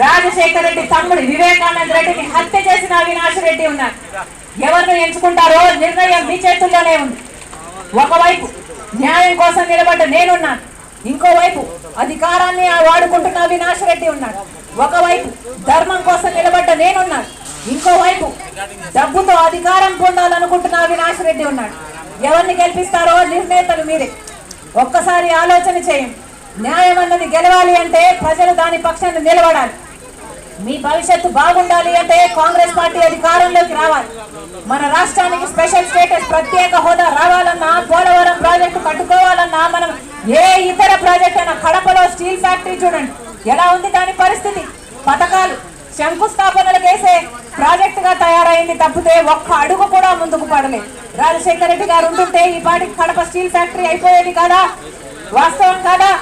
రాజశేఖర రెడ్డి తమ్ముడు వివేకానంద రెడ్డిని హత్య చేసిన అవినాష్ రెడ్డి ఉన్నారు. ఎవరిని ఎంచుకుంటారో నిర్ణయం మీ చేతుల్లోనే ఉంది. ఒకవైపు న్యాయం కోసం నిలబడ్డ నేనున్నాను. ఇంకోవైపు అధికారాన్ని వాడుకుంటున్న అవినాష్ రెడ్డి ఉన్నాడు. ఒకవైపు ధర్మం కోసం నిలబడ్డ నేనున్నాను. ఇంకోవైపు డబ్బుతో అధికారం పొందాలనుకుంటున్న అవినాష్ రెడ్డి ఉన్నాడు. ఎవరిని గెలిపిస్తారో నిర్ణేతలు మీరే. ఒక్కసారి ఆలోచన చేయండి. న్యాయం అన్నది గెలవాలి అంటే ప్రజలు దాని పక్షాన్ని నిలబడాలి. మీ భవిష్యత్తు బాగుండాలి అంటే కాంగ్రెస్ పార్టీ అధికారంలోకి రావాలి. మన రాష్ట్రానికి స్పెషల్ స్టేటస్ ప్రత్యేక హోదా రావాలన్నా పోలవరం ప్రాజెక్టు కట్టుకోవాలన్నా మనం ఏ ఇతర ప్రాజెక్ట్ అయినా కడపలో స్టీల్ ఫ్యాక్టరీ చూడండి. ఎలా ఉంది దాని పరిస్థితి? పథకాలు శంకుస్థాపనలు చేసే ప్రాజెక్టుగా తయారైంది తప్పితే ఒక్క అడుగు కూడా ముందుకు పడలేదు. రాజశేఖర రెడ్డి గారు ఉంటుంటే ఈ పాటికి కడప స్టీల్ ఫ్యాక్టరీ అయిపోయేది కదా? వాస్తవం కదా?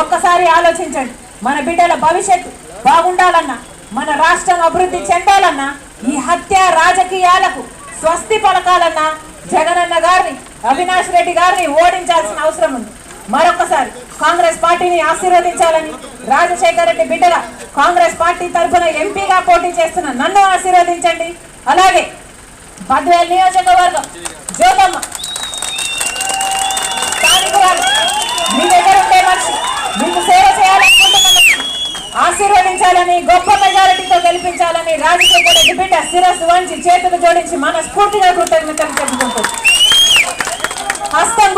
ఒక్కసారి ఆలోచించండి. మన బిడ్డల భవిష్యత్తు బాగుండాలన్నా మన రాష్ట్రం అభివృద్ధి చెందాలన్నా ఈ హత్య రాజకీయాలకు స్వస్తి పలకాలన్నా జగనన్న గారిని అవినాష్ రెడ్డి గారిని ఓడించాల్సిన అవసరం ఉంది. మరొకసారి కాంగ్రెస్ పార్టీని ఆశీర్వదించాలని రాజశేఖర రెడ్డి బిడ్డల కాంగ్రెస్ పార్టీ తరఫున ఎంపీగా పోటీ చేస్తున్న నన్ను ఆశీర్వదించండి. అలాగే బద్వేల్ నియోజకవర్గం జ్యోతమ్మ ఆశీర్వదించాలని గొప్ప మెజారిటీతో గెలిపించాలని రాజకీయ రెడ్డి బిడ్డ శిరస్సు వంచి చేతులు జోడించి మనస్ఫూర్తిగా కృతజ్ఞతలు చెప్పుకుంటుంది హస్తం